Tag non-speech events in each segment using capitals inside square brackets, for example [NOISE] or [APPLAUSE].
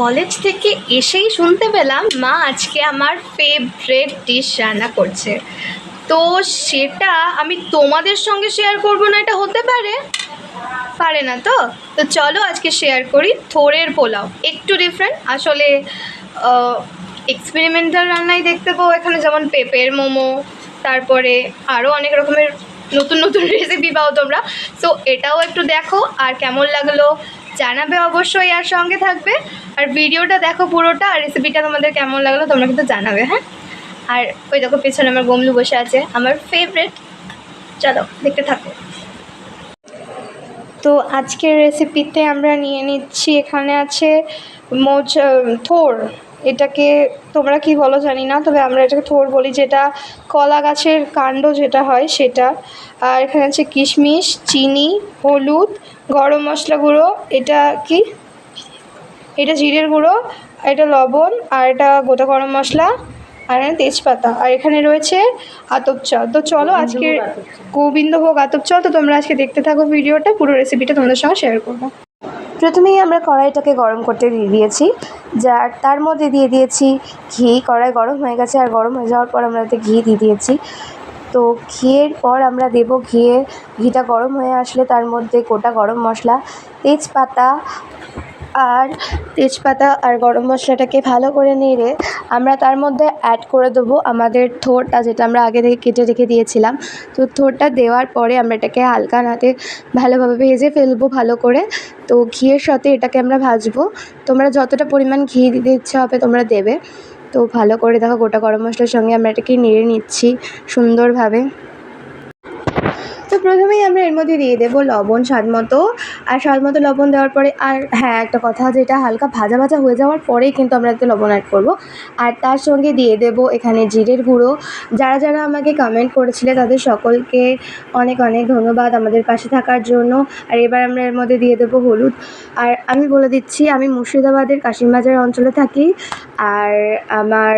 College থেকে এসেই শুনতে পেলাম, মা, আজকে আমার ফেভারেট ডিশ রান্না করছে। তো সেটা আমি তোমাদের সঙ্গে শেয়ার করব না, এটা হতে পারে? পারে না তো? তো চলো আজকে শেয়ার করি থোরের পোলাও। একটু ডিফারেন্ট আসলে এক্সপেরিমেন্টাল রান্নাই দেখতে পাবো এখানে, যেমন পেঁপের মোমো, তারপরে আরও অনেক রকমের নতুন নতুন [LAUGHS] রেসিপি পাও তোমরা। সো এটাও একটু দেখো, আর কেমন লাগল? জানাবে অবশ্যই আর সঙ্গে থাকবে। আর ভিডিওটা দেখো পুরোটা, আর রেসিপিটা তোমাদের কেমন লাগল তোমরা কিন্তু জানাবে হ্যাঁ? আর ওই দেখো পেছনে আমার গমলু বসে আছে, আমার ফেভারেট চলো, দেখতে থাকো। তো আজকের রেসিপিতে আমরা নিয়ে নিচ্ছি, এখানে আছে মোজ থোর। এটাকে তোমরা কি বলো জানি না তবে আমরা এটাকে থোর বলি যেটা কলা গাছের কাণ্ড যেটা হয় সেটা। আর এখানে আছে কিশমিশ চিনি হলুদ গরম মশলা গুঁড়ো এটা কি? এটা জিরের গুঁড়ো আর এটা লবণ আর এটা গোটা গরম মশলা আর এখানে তেজপাতা। আর এখানে রয়েছে আতপ চাল। তো চলো আজকে গোবিন্দভোগ আতপ চাল। তো তোমরা আজকে দেখতে থাকো ভিডিওটা পুরো রেসিপিটা তোমাদের সঙ্গে শেয়ার করব। প্রথমেই আমরা কড়াইটাকে গরম করতে দিয়ে দিয়েছি। যা তার মধ্যে দিয়ে দিয়েছি ঘি। কড়াই গরম হয়ে গেছে আর গরম হয়ে যাওয়ার পর আমরা ঘি দিয়ে দিয়েছি। তো ঘিয়ের পর আমরা দেব ঘিয়ে ঘিটা গরম হয়ে আসলে তার মধ্যে গোটা গরম মশলা, তেজপাতা আর তেজপাতা আর গরম মশলাটাকে ভালো করে নেড়ে আমরা তার মধ্যে অ্যাড করে দেবো আমাদের থোরটা যেটা আমরা আগে থেকে কেটে রেখে দিয়েছিলাম। তো থোরটা দেওয়ার পরে আমরা এটাকে হালকা নাতে ভালোভাবে ভেজে ফেলব ভালো করে। তো ঘিয়ের সাথে এটাকে আমরা ভাজবো। তোমরা যতটা পরিমাণ ঘি দিতে ইচ্ছা হবে তোমরা দেবে। তো ভালো করে দেখো গোটা গরম মশলার সঙ্গে আমরা এটাকে নেড়ে নিচ্ছি সুন্দরভাবে। প্রথমেই আমরা এর মধ্যে দিয়ে দেবো লবণ, স্বাদ মতো। আর স্বাদ মতো লবণ দেওয়ার পরে আর হ্যাঁ একটা কথা যেটা হালকা ভাজা ভাজা হয়ে যাওয়ার পরেই কিন্তু আমরা এতে লবণ অ্যাড করব। আর তার সঙ্গে দিয়ে দেবো এখানে জিরের গুঁড়ো। যারা যারা আমাকে কমেন্ট করেছিলে, তাদের সকলকে অনেক অনেক ধন্যবাদ আমাদের পাশে থাকার জন্য। আর এবার আমরা এর মধ্যে দিয়ে দেবো হলুদ। আর আমি বলে দিচ্ছি, আমি মুর্শিদাবাদের কাশিমবাজার অঞ্চলে থাকি। আর আমার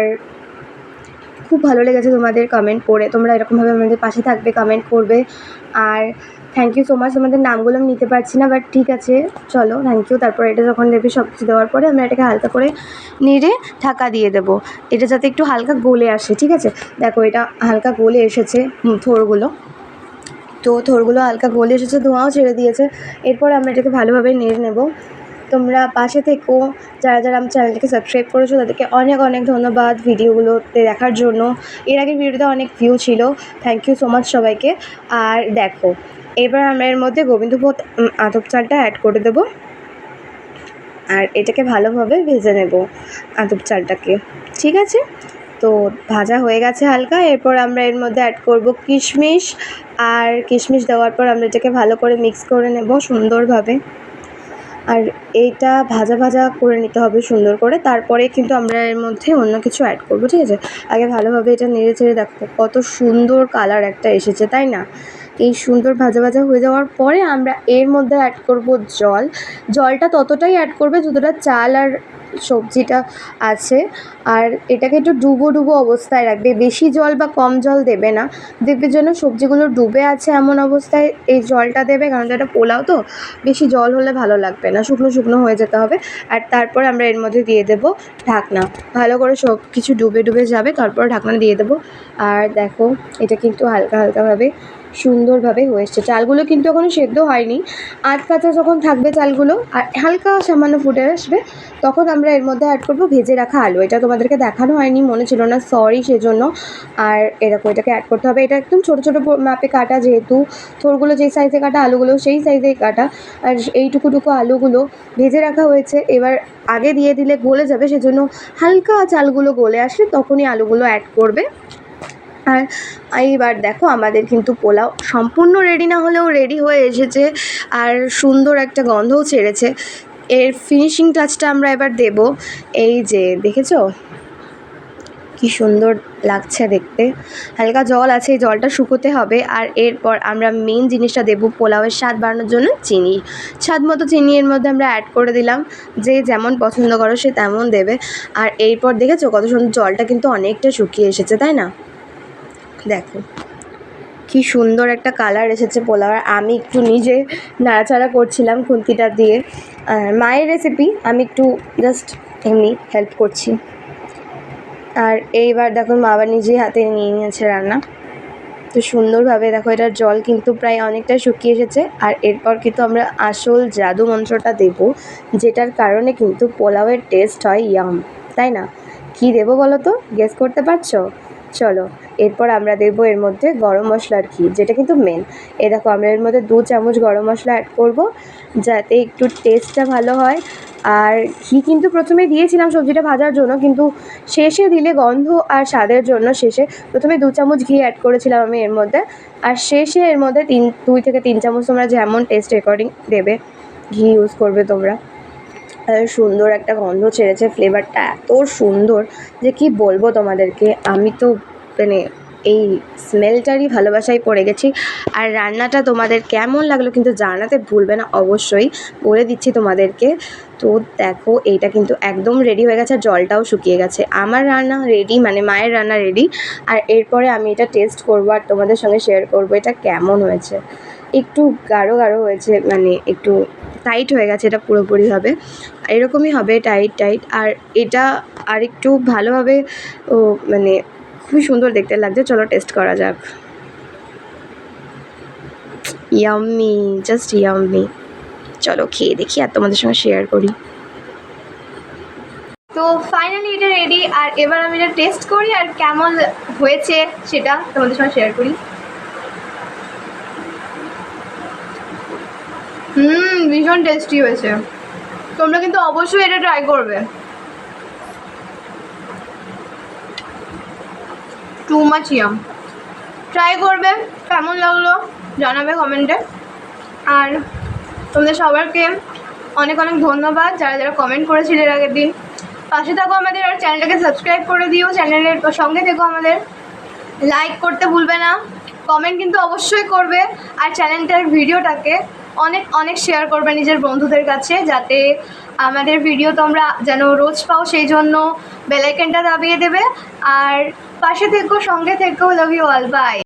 খুব ভালো লেগেছে তোমাদের কমেন্ট পড়ে। তোমরা এরকমভাবে আমাদের পাশে থাকবে কমেন্ট করবে। আর থ্যাংক ইউ সো মাচ তোমাদের নামগুলো আমি নিতে পারছি না বাট ঠিক আছে, চলো থ্যাংক ইউ তারপর এটা যখন দেবে সব কিছু দেওয়ার পরে আমরা এটাকে হালকা করে নেড়ে ঢাকা দিয়ে দেবো। এটা যাতে একটু হালকা গলে আসে, ঠিক আছে? দেখো এটা হালকা গলে এসেছে থোরগুলো তো থোরগুলো হালকা গলে এসেছে, ধোঁয়াও ছেড়ে দিয়েছে। এরপর আমরা এটাকে ভালোভাবে নেড়ে নেব। তোমরা পাশে থেকো। যারা যারা আমার চ্যানেলটাকে সাবস্ক্রাইব করেছ, তাদেরকে অনেক অনেক ধন্যবাদ ভিডিওগুলোতে দেখার জন্য। এর আগের ভিডিওতে অনেক ভিউ ছিল। থ্যাংক ইউ সো মাচ সবাইকে। আর দেখো, এবার আমরা এর মধ্যে গোবিন্দভোগ আতপ চালটা অ্যাড করে দেবো। আর এটাকে ভালোভাবে ভেজে নেব আতপ চালটাকে। ঠিক আছে? তো ভাজা হয়ে গেছে হালকা। এরপর আমরা এর মধ্যে অ্যাড করব কিশমিশ। আর কিশমিশ দেওয়ার পর আমরা এটাকে ভালো করে মিক্স করে নেব সুন্দরভাবে। আর এইটা ভাজা ভাজা করে নিতে হবে সুন্দর করে। তারপরে কিন্তু আমরা এর মধ্যে অন্য কিছু অ্যাড করব, ঠিক আছে? আগে ভালোভাবে এটা নেড়ে চেড়ে দেখো, কত সুন্দর কালার একটা এসেছে, তাই না? এই সুন্দর ভাজা ভাজা হয়ে যাওয়ার পরে আমরা এর মধ্যে অ্যাড করব জল। জলটা ততটাই অ্যাড করবে যতটা চাল আর সবজিটা আছে। আর এটাকে একটু ডুবো ডুবো অবস্থায় রাখবে। বেশি জল বা কম জল দেবে না। দেখবে যেন সবজিগুলো ডুবে আছে এমন অবস্থায় এই জলটা দেবে। কারণ এটা পোলাও তো, বেশি জল হলে ভালো লাগবে না। শুকনো শুকনো হয়ে যেতে হবে। আর তারপর আমরা এর মধ্যে দিয়ে দেবো ঢাকনা। ভালো করে সব কিছু ডুবে ডুবে যাবে। তারপর ঢাকনা দিয়ে দেবো। আর দেখো, এটা কিন্তু হালকা হালকাভাবে সুন্দরভাবে হয়ে এসছে। চালগুলো কিন্তু এখনও সেদ্ধ হয়নি। আধ কাঁচা যখন থাকবে চালগুলো, আর হালকা সামান্য ফুটে আসবে, তখন আমরা এর মধ্যে অ্যাড করব ভেজে রাখা আলু। এটা তোমাদেরকে দেখানো হয়নি, মনে ছিল না সরি সেজন্য। আর এরকম এটাকে অ্যাড করতে হবে। এটা একদম ছোটো ছোটো মাপে কাটা যেহেতু, থোরগুলো যেই সাইজে কাটা, আলুগুলো সেই সাইজেই কাটা। আর এইটুকুটুকু আলুগুলো ভেজে রাখা হয়েছে। এবার আগে দিয়ে দিলে গলে যাবে, সেজন্য হালকা চালগুলো গলে আসলে তখনই আলুগুলো অ্যাড করবে। আর এইবার দেখো আমাদের কিন্তু পোলাও সম্পূর্ণ রেডি না হলেও রেডি হয়ে এসেছে আর সুন্দর একটা গন্ধও ছেড়েছে। এর ফিনিশিং টাচটা আমরা এবার দেব। এই যে, দেখেছ? কি সুন্দর লাগছে দেখতে। হালকা জল আছে, এই জলটা শুকোতে হবে। আর এরপর আমরা মেন জিনিসটা দেবো পোলাওয়ের স্বাদ বাড়ানোর জন্য চিনি। স্বাদ মতো চিনি এর মধ্যে আমরা অ্যাড করে দিলাম। যে যেমন পছন্দ করো সে তেমন দেবে। আর এরপর দেখেছ কত সুন্দর জলটা কিন্তু অনেকটা শুকিয়ে এসেছে, তাই না? দেখো। কি সুন্দর একটা কালার এসেছে পোলাওয়ার আমি একটু নিজে নাড়াচাড়া করছিলাম খুন্তিটা দিয়ে। আর মায়ের রেসিপি আমি একটু জাস্ট এমনি হেল্প করছি। আর এইবার দেখো মা আবার নিজেই হাতে নিয়ে নিয়েছে রান্না। তো সুন্দরভাবে দেখো এটার জল কিন্তু প্রায় অনেকটা শুকিয়ে এসেছে। আর এরপর কিন্তু আমরা আসল জাদু মন্ত্রটা দেব, যেটার কারণে কিন্তু পোলাওয়ের টেস্ট হয় ইয়াম তাই না? কী দেবো বলো তো? গেস করতে পারছ? চলো, এরপর আমরা দেবো এর মধ্যে গরম মশলার ঘি যেটা কিন্তু মেন এ দেখো, আমরা এর মধ্যে দু চামচ গরম মশলা অ্যাড করব, যাতে একটু টেস্টটা ভালো হয়। আর ঘি কিন্তু প্রথমে দিয়েছিলাম সবজিটা ভাজার জন্য, কিন্তু শেষে দিলে গন্ধ আর স্বাদের জন্য শেষে প্রথমে দু চামচ ঘি অ্যাড করেছিলাম আমি এর মধ্যে। আর শেষে এর মধ্যে তিন, দুই থেকে তিন চামচ তোমরা যেমন টেস্ট রেকর্ডিং দেবে, ঘি ইউজ করবে তোমরা। সুন্দর একটা গন্ধ ছেড়েছে ফ্লেভারটা এত সুন্দর যে কি বলব তোমাদেরকে? আমি তো মানে এই স্মেলটারই ভালোবাসায় পড়ে গেছি। আর রান্নাটা তোমাদের কেমন লাগল কিন্তু জানাতে ভুলবে না, অবশ্যই বলে দিচ্ছি তোমাদেরকে। তো দেখো, এইটা কিন্তু একদম রেডি হয়ে গেছে জলটাও শুকিয়ে গেছে। আমার রান্না রেডি মানে মায়ের রান্না রেডি আর এরপরে আমি এটা টেস্ট করব আর তোমাদের সঙ্গে শেয়ার করব, এটা কেমন হয়েছে? একটু গাঢ় গাঢ় হয়েছে মানে একটু টাইট হয়ে গেছে, এটা পুরোপুরিভাবে। এরকমই হবে টাইট টাইট আর এটা আর একটু ভালোভাবে, ও মানে খুবই সুন্দর দেখতে লাগছে। চলো টেস্ট করা যাক। ইয়াম্মি জাস্ট ইয়াম্মি চলো খেয়ে দেখি আর তোমাদের সঙ্গে শেয়ার করি। তো ফাইনালি এটা রেডি আর এবার আমি এটা টেস্ট করি আর কেমন হয়েছে সেটা তোমাদের সঙ্গে শেয়ার করি। হুম ভীষণ টেস্টি হয়েছে। তোমরা কিন্তু অবশ্যই এটা ট্রাই করবে। টু মাচ ইয়াম ট্রাই করবে, কেমন লাগল জানাবে কমেন্টে আর তোমাদের সবাইকে অনেক অনেক ধন্যবাদ যারা যারা কমেন্ট করেছিল এর আগের দিন। পাশে থাকো আমাদের আর চ্যানেলটাকে সাবস্ক্রাইব করে দিও চ্যানেলের সঙ্গে থেকো আমাদের। লাইক করতে ভুলবে না। কমেন্ট কিন্তু অবশ্যই করবে। আর চ্যানেলটার ভিডিওটাকে অনেক অনেক শেয়ার করবে নিজের বন্ধুদের কাছে যাতে আমাদের ভিডিও তোমরা যেন রোজ পাও, সেই জন্য বেলাইকেনটা দাবিয়ে দেবে। আর পাশে থেকো, সঙ্গে থেকো লাভ ইউ অল বাই